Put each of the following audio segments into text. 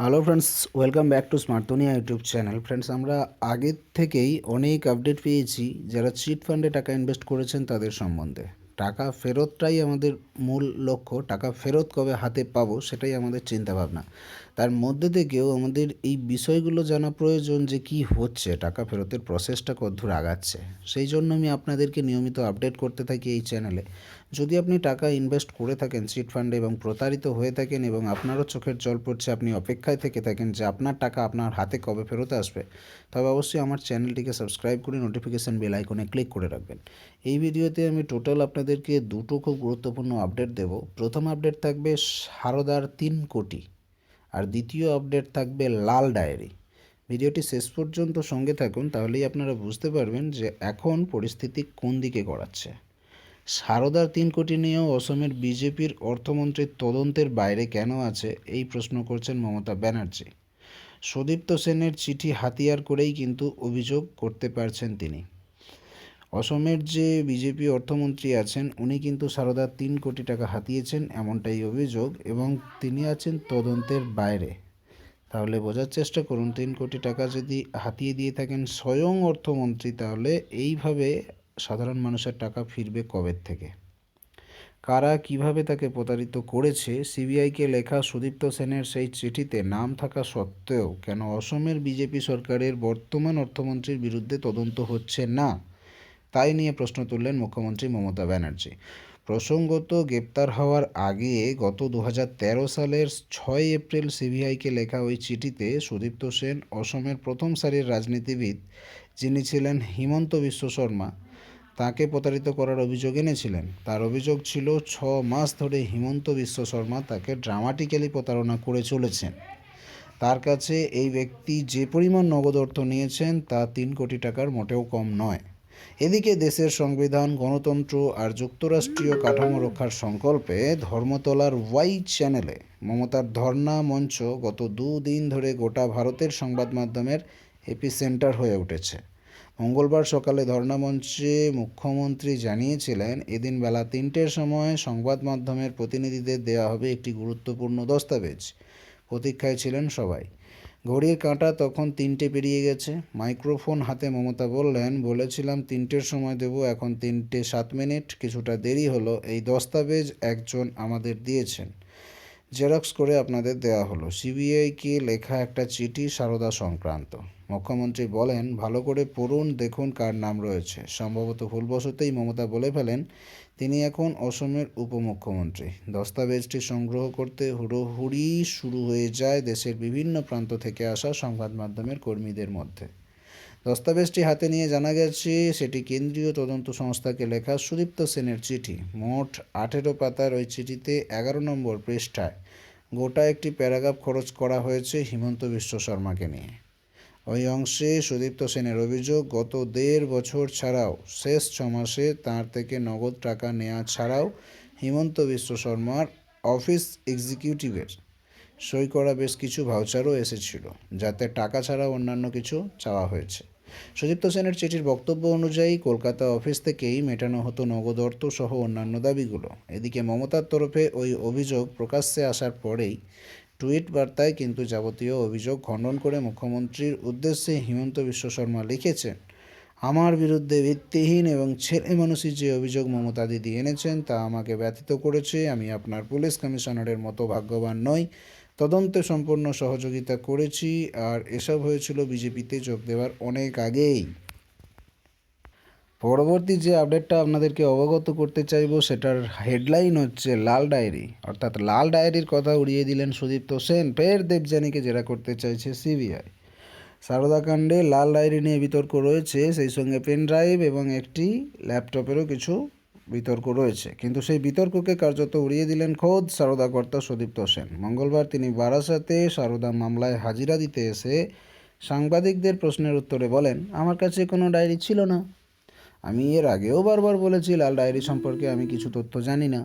Hello friends welcome back to Smartnia YouTube channel friends আমরা আগের থেকেই অনেক আপডেট পেয়েছি যারা চিট ফান্ডে টাকা ইনভেস্ট করেছেন তাদের সম্বন্ধে। টাকা ফেরতটাই আমাদের মূল লক্ষ্য, টাকা ফেরত কবে হাতে পাবো সেটাই আমাদের চিন্তাভাবনা। তার মধ্যে থেকেও আমাদের এই বিষয়গুলো জানা প্রয়োজন যে কি হচ্ছে, টাকা ফেরতের প্রসেসটা কতদূর আগাচ্ছে। সেই জন্য আমি আপনাদেরকে নিয়মিত আপডেট করতে থাকি এই চ্যানেলে যদি আপনি টাকা ইনভেস্ট করে থাকেন চিট ফান্ডে এবং প্রতারিত হয়ে থাকেন এবং আপনারও চোখের জল পড়ছে, আপনি অপেক্ষায় থেকে থাকেন যে আপনার টাকা আপনার হাতে কবে ফেরত আসবে, তবে অবশ্যই আমার চ্যানেলটিকে সাবস্ক্রাইব করে নোটিফিকেশান বেল আইকনে ক্লিক করে রাখবেন। এই ভিডিওতে আমি টোটাল আপনাদেরকে দুটো খুব গুরুত্বপূর্ণ আপডেট দেব। প্রথম আপডেট থাকবে সারদার তিন কোটি। আর দ্বিতীয় আপডেট থাকবে লাল ডায়েরি ভিডিওটি শেষ পর্যন্ত সঙ্গে থাকুন, তাহলেই আপনারা বুঝতে পারবেন যে এখন পরিস্থিতি কোন দিকে গড়াচ্ছে। সারদার তিন কোটি নিয়েও অসমের বিজেপির অর্থমন্ত্রীর তদন্তের বাইরে কেন আছে, এই প্রশ্ন করছেন মমতা ব্যানার্জি। সুদীপ্ত সেনের চিঠি হাতিয়ার করেই কিন্তু অভিযোগ করতে পারছেন তিনি। অসমের যে বিজেপি অর্থমন্ত্রী আছেন, উনি কিন্তু সারদার তিন কোটি টাকা হাতিয়েছেন এমনটাই অভিযোগ এবং তিনি আছেন তদন্তের বাইরে। তাহলে বোঝার চেষ্টা করুন, তিন কোটি টাকা যদি হাতিয়ে দিয়ে থাকেন স্বয়ং অর্থমন্ত্রী, তাহলে এইভাবে সাধারণ মানুষের টাকা ফিরবে কবের থেকে? কারা কীভাবে তাকে প্রতারিত করেছে? সিবিআইকে লেখা সুদীপ্ত সেনের সেই চিঠিতে নাম থাকা সত্ত্বেও কেন অসমের বিজেপি সরকারের বর্তমান অর্থমন্ত্রীর বিরুদ্ধে তদন্ত হচ্ছে না? তাই নিয়ে প্রশ্ন তুললেন মুখ্যমন্ত্রী মমতা ব্যানার্জি। প্রসঙ্গত গ্রেপ্তার হওয়ার আগে গত দু হাজার তেরো সালের ছয় এপ্রিল সিবিআইকে লেখা ওই চিঠিতে সুদীপ্ত সেন অসমের প্রথম সারির রাজনীতিবিদ, যিনি ছিলেন হিমন্ত বিশ্ব শর্মা, তাকে প্রতারিত করার অভিযোগ এনেছিলেন। তার অভিযোগ ছিল, ছ মাস ধরে হিমন্ত বিশ্ব শর্মা তাকে ড্রামাটিক্যালি প্রতারণা করে চলেছেন। তার কাছে এই ব্যক্তি যে পরিমাণ নগদ অর্থ নিয়েছেন তা তিন কোটি টাকার মোটেও কম নয়। এদিকে দেশের সংবিধান, গণতন্ত্র আর যুক্তরাষ্ট্রীয় কাঠামো রক্ষার সংকল্পে ধর্মতলার ওয়াই চ্যানেলে মমতার ধর্ণা মঞ্চ গত দুদিন ধরে গোটা ভারতের সংবাদ মাধ্যমের এপিসেন্টার হয়ে উঠেছে। মঙ্গলবার সকালে ধর্ণা মঞ্চে মুখ্যমন্ত্রী জানিয়েছিলেন, এদিন বেলা তিনটের সময় সংবাদ মাধ্যমের প্রতিনিধিদের দেওয়া হবে একটি গুরুত্বপূর্ণ দস্তাবেজ। প্রতীক্ষায় ছিলেন সবাই। ঘড়ির কাঁটা তখন তিনটে পেরিয়ে গেছে। মাইক্রোফোন হাতে মমতা বললেন, বলেছিলাম তিনটের সময় দেব, এখন তিনটে সাত মিনিট, কিছুটা দেরি হলো। এই দস্তাবেজ একজন আমাদের দিয়েছেন। জেরক্স করে আপনাদের দেওয়া হলো। সিবিআইকে লেখা একটা চিঠি সারদা সংক্রান্ত। মুখ্যমন্ত্রী বলেন, ভালো করে পড়ুন, দেখুন কার নাম রয়েছে। সম্ভবত ভুলবশতেই মমতা বলে ফেলেন তিনি এখন অসমের উপমুখ্যমন্ত্রী। দস্তাবেজটি সংগ্রহ করতে হুড়োহুড়ি শুরু হয়ে যায় দেশের বিভিন্ন প্রান্ত থেকে আসা সংবাদ মাধ্যমের কর্মীদের মধ্যে। দস্তাবেজটি হাতে নিয়ে জানা গেছে, সেটি কেন্দ্রীয় তদন্ত সংস্থাকে লেখা সুদীপ্ত সেনের চিঠি। মোট আঠেরো পাতার ওই চিঠিতে এগারো নম্বর পৃষ্ঠায় গোটা একটি প্যারাগ্রাফ খরচ করা হয়েছে হিমন্ত বিশ্ব শর্মাকে নিয়ে। ওই অংশে সুদীপ্ত সেনের অভিযোগ, গত দেড় বছর ছাড়াও, শেষ ছমাসে মাসে তাঁর থেকে নগদ টাকা নেওয়া ছাড়াও হিমন্ত বিশ্ব শর্মার অফিস এক্সিকিউটিভের সই করা বেশ কিছু ভাউচারও এসেছিল, যাতে টাকা ছাড়া অন্যান্য কিছু চাওয়া হয়েছে। সুদীপ্ত সেনের চিঠির বক্তব্য অনুযায়ী, কলকাতা অফিস থেকেই মেটানো হতো নগদ অর্থ সহ অন্যান্য দাবিগুলো। এদিকে মমতার তরফে ওই অভিযোগ প্রকাশ্যে আসার পরেই টুইট বার্তায় কিন্তু যাবতীয় অভিযোগ খণ্ডন করে মুখ্যমন্ত্রীর উদ্দেশ্যে হিমন্ত বিশ্ব শর্মা লিখেছেন, আমার বিরুদ্ধে ভিত্তিহীন এবং ছেলে মানুষই যে অভিযোগ মমতা দিদি এনেছেন তা আমাকে ব্যথিত করেছে। আমি আপনার পুলিশ কমিশনারের মতো ভাগ্যবান নই। তদন্তে সম্পূর্ণ সহযোগিতা করেছি। আর এসব হয়েছিল বিজেপিতে যোগ দেওয়ার অনেক আগেই। পরবর্তী যে আপডেটটা আপনাদেরকে অবগত করতে চাইব, সেটার হেডলাইন হচ্ছে লাল ডায়েরি অর্থাৎ লাল ডায়েরির কথা উড়িয়ে দিলেন সুদীপ্ত সেন, ফের দেবযানীকে জেরা করতে চাইছে সিবিআই সারদাকাণ্ডে লাল ডায়েরি নিয়ে বিতর্ক রয়েছে, সেই সঙ্গে পেন ড্রাইভ এবং একটি ল্যাপটপেরও কিছু বিতর্ক রয়েছে। কিন্তু সেই বিতর্ককে কার্যত উড়িয়ে দিলেন খোদ সারদা কর্তা সুদীপ্ত সেন। মঙ্গলবার তিনি বারাসাতে সারদা মামলায় হাজিরা দিতে এসে সাংবাদিকদের প্রশ্নের উত্তরে বলেন, আমার কাছে কোনো ডায়েরি ছিল না। আমি এর আগেও বারবার বলেছি, লাল ডায়েরি সম্পর্কে আমি কিছু তথ্য জানি না।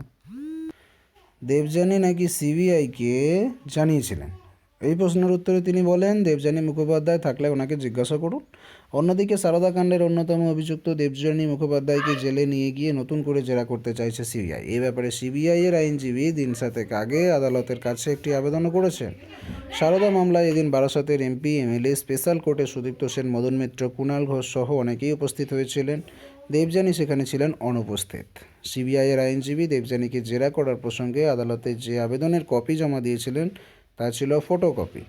দেবযানী নাকি সিবিআইকে জানিয়েছিলেন? এই প্রশ্নের উত্তরে তিনি বলেন, দেবযানী মুখোপাধ্যায় থাকলে ওনাকে জিজ্ঞাসা করুন। অন্যদিকে সারদা কাণ্ডের অন্যতম অভিযুক্ত দেবযানী মুখোপাধ্যায়কে জেলে নিয়ে গিয়ে নতুন করে জেরা করতে চাইছে সিবিআই। এ ব্যাপারে সিবিআই এর আইনজীবী দিন সাতেক আগে আদালতের কাছে একটি আবেদনও করেছেন। সারদা মামলায় এদিন বারাসতের এমপি, এমএলএ, স্পেশাল কোর্টে সুদীপ্ত সেন, মদন মিত্র কুণাল ঘোষ সহ অনেকেই উপস্থিত হয়েছিলেন। দেবযানী সেখানে ছিলেন অনুপস্থিত। সিবিআইয়ের আইনজীবী দেবযানীকে জেরা করার প্রসঙ্গে আদালতে যে আবেদনের কপি জমা দিয়েছিলেন, তা ছিল ফটোকপি।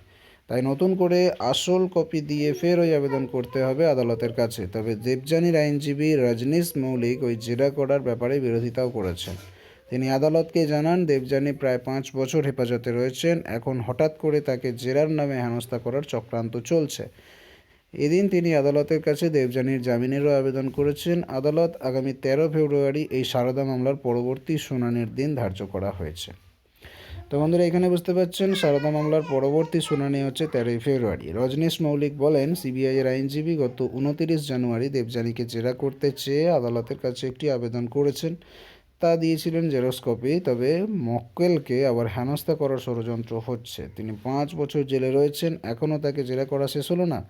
তাই নতুন করে আসল কপি দিয়ে ফের ওই আবেদন করতে হবে আদালতের কাছে। তবে দেবযানীর আইনজীবী রজনীশ মৌলিক ওই জেরা করার ব্যাপারে বিরোধিতাও করেছেন। তিনি আদালতকে জানান, দেবযানী প্রায় পাঁচ বছর হেফাজতে রয়েছেন। এখন হঠাৎ করে তাকে জেরার নামে হেনস্থা করার চক্রান্ত চলছে। এদিন তিনি আদালতের কাছে দেবযানীর জামিনেরও আবেদন করেছেন। আদালত আগামী তেরো ফেব্রুয়ারি এই সারদা মামলার পরবর্তী শুনানির দিন ধার্য করা হয়েছে। তো বন্ধুরা, এখানে বুঝতে পারছেন, সারদা মামলার পরবর্তী শুনানি হচ্ছে তেরোই ফেব্রুয়ারি। রজনীশ মৌলিক বলেন, সিবিআই এর আইনজীবী গত উনতিরিশ জানুয়ারি দেবযানীকে জেরা করতে চেয়ে আদালতের কাছে একটি আবেদন করেছেন। তা দিয়েছিলেন জেরক্স কপি তবে মক্কেলকে আবার হেনস্থা করার ষড়যন্ত্র হচ্ছে। তিনি পাঁচ বছর জেলে রয়েছেন, এখনও তাকে জেরা করা শেষ হলো না।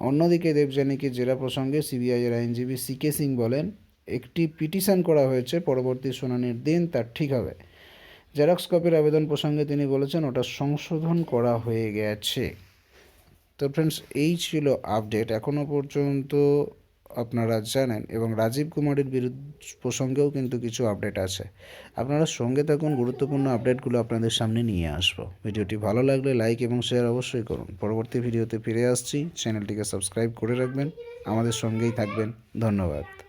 অন্যদিকে দেবযানীকে জেরা প্রসঙ্গে সিবিআই এর আইনজীবী সিকে সিং বলেন, একটি পিটিশন করা হয়েছে, পরবর্তী শুনানির দিন তার ঠিক হবে। জেরক্স কপির আবেদন প্রসঙ্গে তিনি বলেছেন, ওটা সংশোধন করা হয়ে গেছে। তো ফ্রেন্ডস এই ছিল আপডেট এখনও পর্যন্ত আপনারা জানেন এবং রাজীব কুমারের বিরুদ্ধ প্রসঙ্গেও কিন্তু কিছু আপডেট আছে। আপনারা সঙ্গে থাকুন, গুরুত্বপূর্ণ আপডেটগুলো আপনাদের সামনে নিয়ে আসব। ভিডিওটি ভালো লাগলে লাইক এবং শেয়ার অবশ্যই করুন। পরবর্তী ভিডিওতে ফিরে আসছি। চ্যানেলটিকে সাবস্ক্রাইব করে রাখবেন। আমাদের সঙ্গেই থাকবেন। ধন্যবাদ।